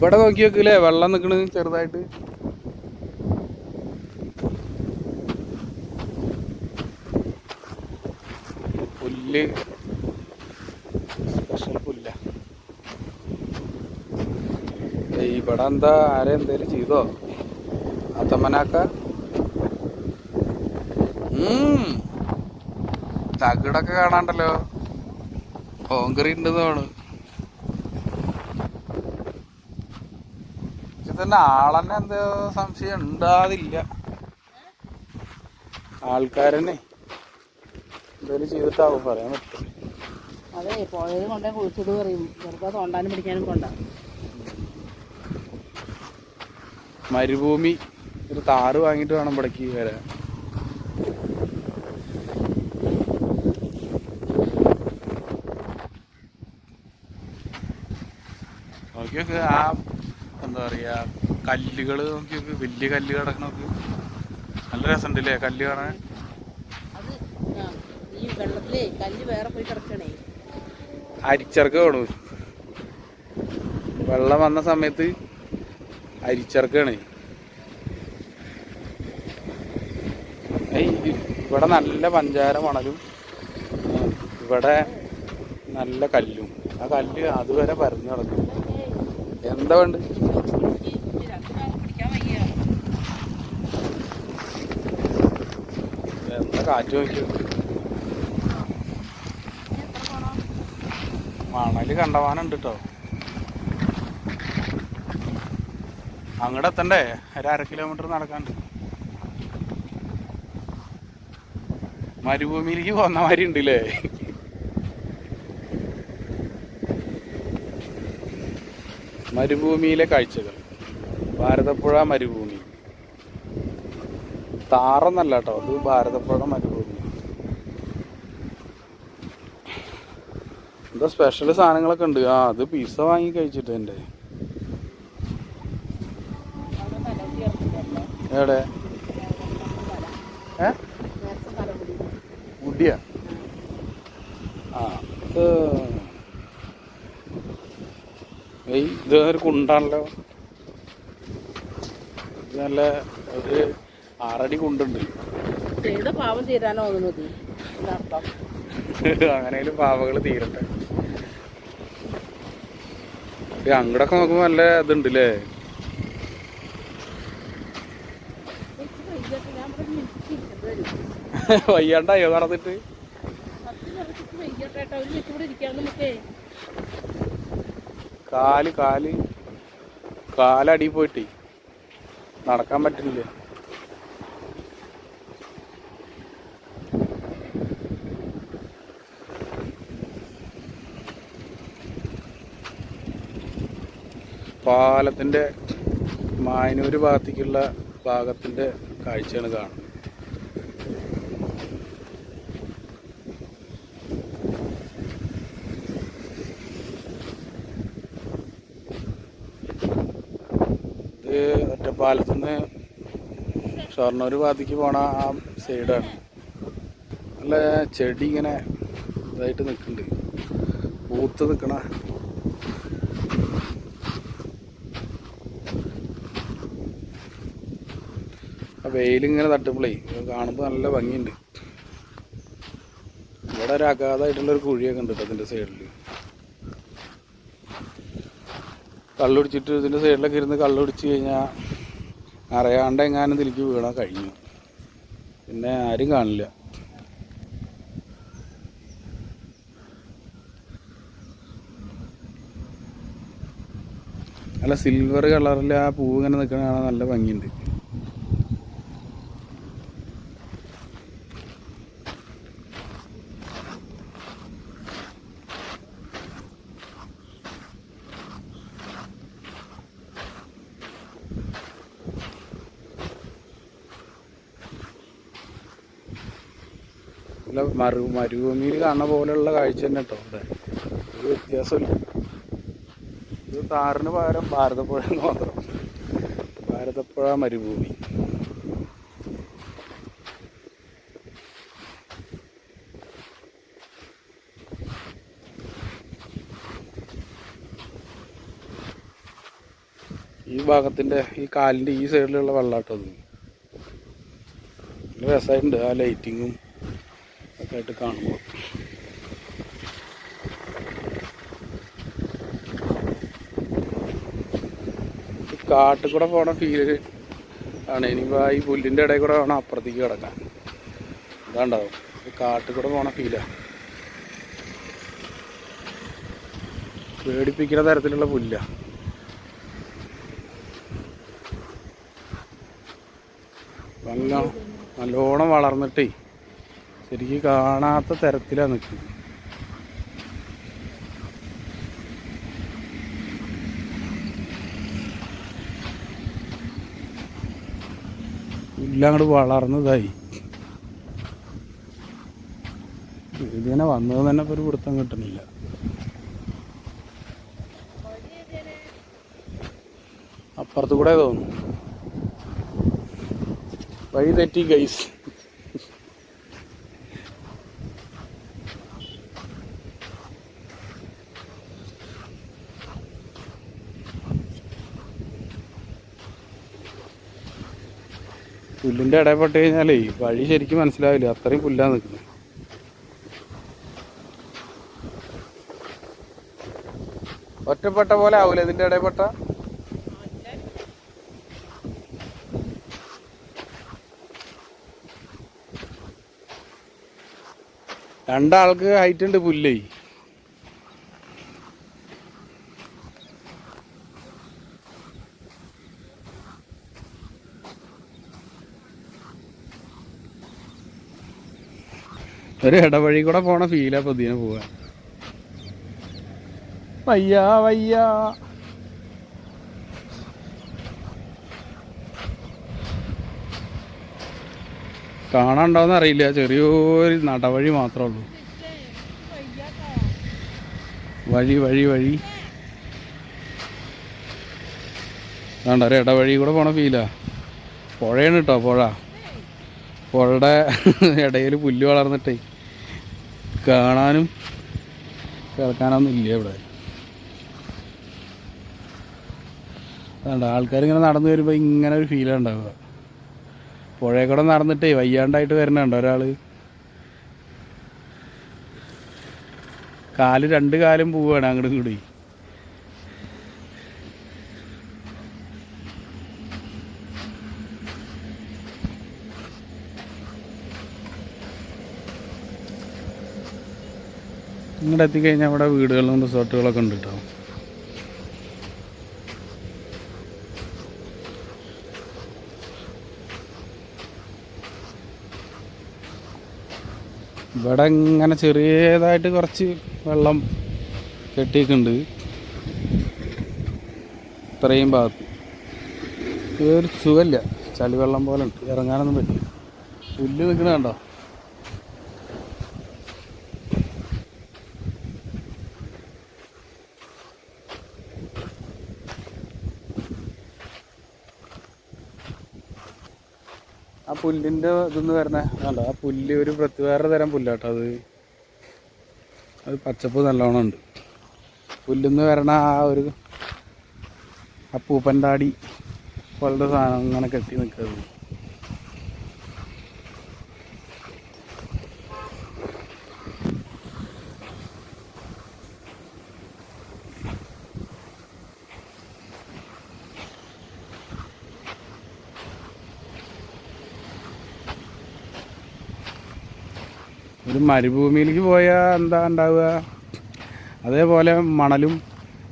ഇവിടെ നോക്കി നോക്കില്ലേ വെള്ളം നിക്കണ് ചെറുതായിട്ട്. പുല്ല്. സ്പെഷ്യൽ പുല്ല. ഇവിടെ എന്താ ആരെ എന്തേലും ചെയ്തോ? അത്തമ്മനാക്ക. തകിടൊക്കെ കാണാണ്ടല്ലോ. കോൺക്രീറ്റ് ഉണ്ടെന്ന് തോന്നുന്നു ഇത് തന്നെ ആളെന്നെ എന്തോ സംശയം ഉണ്ടാതില്ല ആൾക്കാരനെ എന്തേലും ചെയ്തിട്ടാവും പറയാൻ പറ്റും. അതെ പോയത് കൊണ്ടേ കുഴിച്ചിട്ട് പറയും. ചെറുപ്പം തോണ്ടാനും പിടിക്കാനും കൊണ്ട മരുഭൂമി ഒരു താറ് വാങ്ങിട്ട് വേണം പടക്കി വരാൻ. ആ എന്താ പറയാ കല്ലുകൾ നോക്കി നോക്ക് വലിയ കല്ല് കിടക്കണ നോക്കി. നല്ല രസമുണ്ടല്ലേ കല്ല് കാണാൻ? അരിച്ചർക്ക വേണു വെള്ളം വന്ന സമയത്ത് അരിച്ചർക്കാണ് ഇവിടെ നല്ല പഞ്ചാര മണലും ഇവിടെ നല്ല കല്ലും. ആ കല്ല് അതുവരെ പരന്നു കിടക്കും. എന്താ വേണ്ട പിടിക്കാൻ വയ്യ കാറ്റ് നോക്കി. മണൽ കണ്ടവാനുണ്ട് കേട്ടോ അങ്ങോട്ട് എത്തണ്ടേ? ഒരു അര കിലോമീറ്റർ നടക്കാണ്ട് മരുഭൂമിയിലേക്ക് പോന്ന മാതിരി ഉണ്ടല്ലേ മരുഭൂമിയിലെ കാഴ്ചകൾ. ഭാരതപ്പുഴ മരുഭൂമി. താറന്നല്ല കേട്ടോ. അത് ഭാരതപ്പുഴ മരുഭൂമി. എന്താ സ്പെഷ്യൽ സാധനങ്ങളൊക്കെ ഉണ്ട്. ആ അത് പിസ വാങ്ങി കഴിച്ചിട്ട് എന്റെ. എവിടെ? ഏ? മുടിയ ആ ഇത് ഒരു കുണ്ടാണല്ലോ. നല്ല ഒരു ആറടി കൊണ്ടുണ്ട്. ചെയ്ത പാവം തീരാനോ തോന്നുന്നത്. അങ്ങനെയും പാവകൾ തീരട്ടെ. അങ്ങടൊക്കെ നോക്കുമ്പോ നല്ല ഇതുണ്ട് അല്ലേ വയ്യാണ്ടായോ നടന്നിട്ട്? കാൽ കാൽ. കാലടി പോയിട്ട് നടക്കാൻ പറ്റുന്നില്ല പാലത്തിന്റെ മായനൂര് ഭാഗത്തേക്കുള്ള ഭാഗത്തിന്റെ കാഴ്ചയാണ് കാണുന്നത്. ഇത് ഒറ്റപ്പാലത്തു നിന്ന് ഷൊർണൂർ ഭാഗത്തേക്ക് പോണ ആ സൈഡാണ്. നല്ല ചെടി ഇങ്ങനെ ഇതായിട്ട് നിൽക്കുന്നുണ്ട്. പൂത്ത് നിൽക്കണ വെയിലിങ്ങനെ തട്ടുമ്പോഴേ കാണുമ്പോൾ നല്ല ഭംഗിയുണ്ട്. ഇവിടെ ഒരു അഗാധമായിട്ടുള്ളൊരു കുഴിയൊക്കെ ഉണ്ട് കേട്ടോ അതിന്റെ സൈഡിൽ കള്ളുടിച്ചിട്ട് ഇതിന്റെ സൈഡിലൊക്കെ ഇരുന്ന് കള്ളുടിച്ച് കഴിഞ്ഞാൽ അറിയാണ്ട് എങ്ങാനും തിരിക്ക് വീണാൽ കഴിഞ്ഞു. പിന്നെ ആരും കാണില്ല. നല്ല സിൽവർ കളറിൽ ആ പൂവ് ഇങ്ങനെ നിൽക്കണ കാണാൻ നല്ല ഭംഗിയുണ്ട്. നല്ല മരു മരുഭൂമിയിൽ കാണുന്ന പോലെയുള്ള കാഴ്ച തന്നെ കേട്ടോ ഇവിടെ ഒരു വ്യത്യാസമില്ല. ഇത് താറിന് പകരം ഭാരതപ്പുഴ എന്ന് മാത്രം. ഭാരതപ്പുഴ മരുഭൂമി. ഈ ഭാഗത്തിന്റെ ഈ കാലിന്റെ ഈ സൈഡിലുള്ള വെള്ളാട്ടത് രസമായിട്ടുണ്ട് ആ ലൈറ്റിങ്ങും ആയിട്ട് കാണുമ്പോൾ. കാട്ടിൽ കൂടെ പോണ ഫീൽ ആണ്. ഇനിയിപ്പോൾ ഈ പുല്ലിന്റെ ഇടയിൽ കൂടെ വേണം അപ്പുറത്തേക്ക് കിടക്കാൻ. അതാണ്ടാവും കാട്ടിൽ കൂടെ പോണ ഫീലാ പേടിപ്പിക്കുന്ന തരത്തിലുള്ള പുല്ലാ നല്ല നല്ലോണം വളർന്നിട്ടേ ശരിക്കും കാണാത്ത തരത്തിലാണ് നിൽക്കുന്നത് എല്ലാം അങ്ങോട്ട് വളർന്നതായി. ഇതിനെ വന്നത് തന്നെ ഇപ്പൊ ഒരു പിടുത്തം കിട്ടുന്നില്ല അപ്പുറത്തു കൂടെ തോന്നുന്നു. വഴി തെറ്റി ഗൈസ് പുല്ലിന്റെ ഇടയിൽപ്പെട്ട് കഴിഞ്ഞാലേ വഴി ശരിക്കും മനസ്സിലാവില്ല. അത്രയും പുല്ലാന്ന് നിൽക്കുന്നത് ഒറ്റപ്പെട്ട പോലെ ആവൂല ഇതിന്റെ ഇടയിൽപ്പെട്ട രണ്ടാൾക്ക് ഹൈറ്റ് ഉണ്ട് പുല്ലേ. ഒരു ഇടവഴി കൂടെ പോണ ഫീലാ പതിയെ പോവാ വയ്യ വയ്യ. കാണാണ്ടാവുന്ന അറിയില്ല ചെറിയൊരു നടവഴി മാത്രമേ ഉള്ളൂ. വഴി വഴി വഴി. വേണ്ട ഒരു ഇടവഴി കൂടെ പോണ ഫീലാ പുഴയാണ് കേട്ടോ പുഴ. പുഴയുടെ ഇടയിൽ പുല്ല് വളർന്നിട്ടേ. കാണാനും കേൾക്കാനൊന്നും ഇല്ല ഇവിടെ. അതുകൊണ്ട് ആൾക്കാർ ഇങ്ങനെ നടന്നു വരുമ്പോൾ ഇങ്ങനെ ഒരു ഫീലാണ് ഉണ്ടാവുക. പുഴയിൽ കൂടെ നടന്നിട്ടേ വയ്യാണ്ടായിട്ട് വരുന്നുണ്ട് ഒരാൾ കാൽ രണ്ട് കാലും പോവുകയാണ് അങ്ങോട്ടും കൂടി ഇങ്ങോട്ട് എത്തിക്കഴിഞ്ഞാൽ അവിടെ വീടുകളും റിസോർട്ടുകളൊക്കെ ഉണ്ട് കേട്ടോ ഇവിടെ ഇങ്ങനെ ചെറിയതായിട്ട് കുറച്ച് വെള്ളം കെട്ടിയിട്ടുണ്ട്. ഇത്രയും ഭാഗത്ത്. ഇതൊരു സുഖമില്ല. ചളി വെള്ളം പോലെ ഉണ്ട്. ഇറങ്ങാനൊന്നും പറ്റില്ല. പുല്ല് നിൽക്കണ കണ്ടോ? പുല്ലിന്റെ ഇതെന്ന് വരണേ. കണ്ടോ ആ പുല്ല് ഒരു പ്രത്യേക വേറെ തരം പുല്ലാട്ടോ അത്. അത് പച്ചപ്പ് നല്ലോണം ഉണ്ട്. പുല്ലെന്ന് വരണ ആ ഒരു ആ പൂപ്പൻതാടി പോലത്തെ സാധനം അങ്ങനെ കെട്ടി നിൽക്കുന്നത് ഒരു മരുഭൂമിയിലേക്ക് പോയാൽ എന്താ ഉണ്ടാവുക? അതേപോലെ മണലും.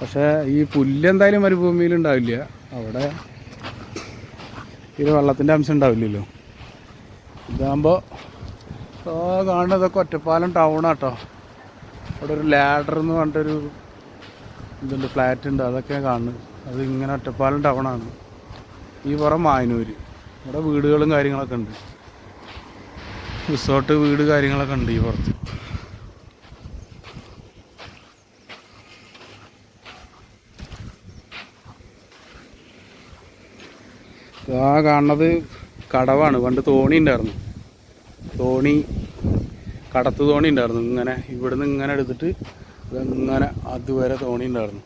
പക്ഷേ ഈ പുല്ല് എന്തായാലും മരുഭൂമിയിൽ ഉണ്ടാവില്ല. അവിടെ ഈ വെള്ളത്തിന്റെ അംശം ഉണ്ടാവില്ലല്ലോ. ഇതാകുമ്പോൾ കാണുന്നതൊക്കെ ഒറ്റപ്പാലം ടൗണാട്ടോ അവിടെ ഒരു ലാഡർ എന്ന് പറഞ്ഞിട്ടൊരു ഇതുണ്ട് ഫ്ലാറ്റ് ഉണ്ട്. അതൊക്കെ കാണുന്നത് അത് ഇങ്ങനെ ഒറ്റപ്പാലം ടൗണാണ് ഈ പുറം മായനൂര് ഇവിടെ വീടുകളും കാര്യങ്ങളൊക്കെ ഉണ്ട്. റിസോർട്ട് വീട് കാര്യങ്ങളൊക്കെ ഉണ്ട് ഈ പുറത്ത്. ആ കാണുന്നത് കടവാണ്. പണ്ട് തോണി ഉണ്ടായിരുന്നു. തോണി കടത്ത് തോണി ഉണ്ടായിരുന്നു. ഇങ്ങനെ ഇവിടുന്ന് ഇങ്ങനെ എടുത്തിട്ട് ഇങ്ങനെ അതുവരെ തോണി ഉണ്ടായിരുന്നു.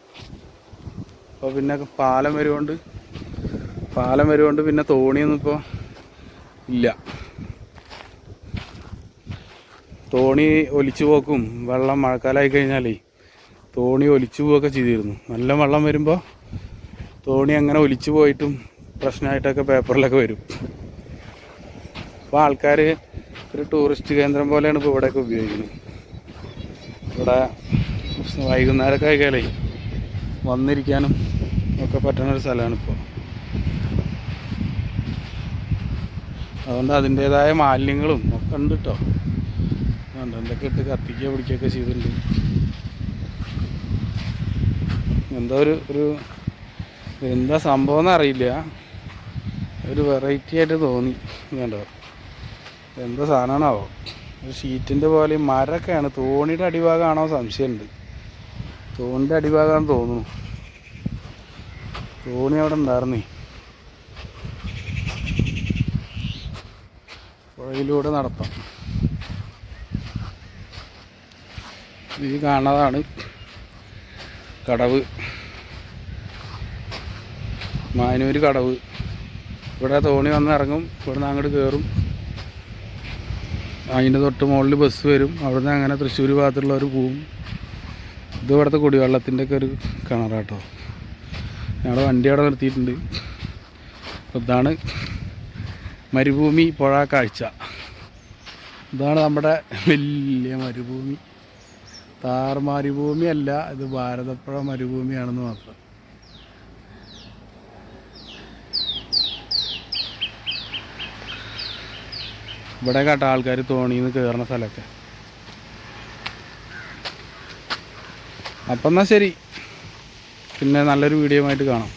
അപ്പോൾ പിന്നെ പാലം വരുകൊണ്ട് പാലം വരുകൊണ്ട് പിന്നെ തോണിയൊന്നും ഇപ്പോൾ ഇല്ല. തോണി ഒലിച്ചു പോക്കും. വെള്ളം മഴക്കാലമായി കഴിഞ്ഞാലേ തോണി ഒലിച്ചു പോവുകയൊക്കെ ചെയ്തിരുന്നു. നല്ല വെള്ളം വരുമ്പോൾ തോണി അങ്ങനെ ഒലിച്ചു പോയിട്ടും പ്രശ്നമായിട്ടൊക്കെ പേപ്പറിലൊക്കെ വരും. അപ്പോൾ ആൾക്കാർ ഒരു ടൂറിസ്റ്റ് കേന്ദ്രം പോലെയാണ് ഇപ്പോൾ ഇവിടെയൊക്കെ ഉപയോഗിക്കുന്നത്. ഇവിടെ വൈകുന്നേരമൊക്കെ ആയിക്കാലേ വന്നിരിക്കാനും ഒക്കെ പറ്റുന്ന ഒരു സ്ഥലമാണ് ഇപ്പോൾ അതുകൊണ്ട് അതിന്റേതായ മാലിന്യങ്ങളും ഒക്കെ ഉണ്ട് കേട്ടോ ഉണ്ട് എന്തൊക്കെ ഇട്ട് കത്തിക്കുക പിടിക്കുകയൊക്കെ ചെയ്തിട്ടുണ്ട്. എന്താ ഒരു ഒരു എന്താ സംഭവം എന്നറിയില്ല ഒരു വെറൈറ്റി ആയിട്ട് തോന്നി കണ്ടോ എന്താ സാധനമാണാവോ? ഒരു ഷീറ്റിന്റെ പോലെ മരമൊക്കെയാണ്. തോണിയുടെ അടിഭാഗമാണോ സംശയമുണ്ട്. തോണിന്റെ അടിഭാഗമാണെന്ന് തോന്നുന്നു. തോണി അവിടെ ഉണ്ടായിരുന്നേ. പുഴയിലൂടെ നടത്താം. ഈ കാണുന്നതാണ് കടവ്. മാനൂര് കടവ്. ഇവിടെ തോണി വന്ന് ഇറങ്ങും ഇവിടുന്ന് അങ്ങോട്ട് കയറും അതിന്റെ തൊട്ട് മുകളിൽ ബസ് വരും അവിടുന്ന് അങ്ങനെ തൃശ്ശൂർ ഭാഗത്തുള്ളവർ പോവും. ഇത് ഇവിടുത്തെ കുടിവെള്ളത്തിന്റെ ഒരു കിണറാട്ടോ. ഞങ്ങളുടെ വണ്ടി അവിടെ നിർത്തിയിട്ടുണ്ട്. ഇതാണ് മരുഭൂമി പുഴ കാഴ്ച. ഇതാണ് നമ്മുടെ വലിയ മരുഭൂമി. താർ മരുഭൂമി അല്ല ഇത് ഭാരതപ്പുഴ മരുഭൂമിയാണെന്ന് മാത്രം. ഇവിടെ കേട്ടോ ആൾക്കാർ തോണിന്ന് കയറുന്ന സ്ഥലമൊക്കെ. അപ്പം എന്നാൽ ശരി. പിന്നെ നല്ലൊരു വീഡിയോ ആയിട്ട് കാണാം.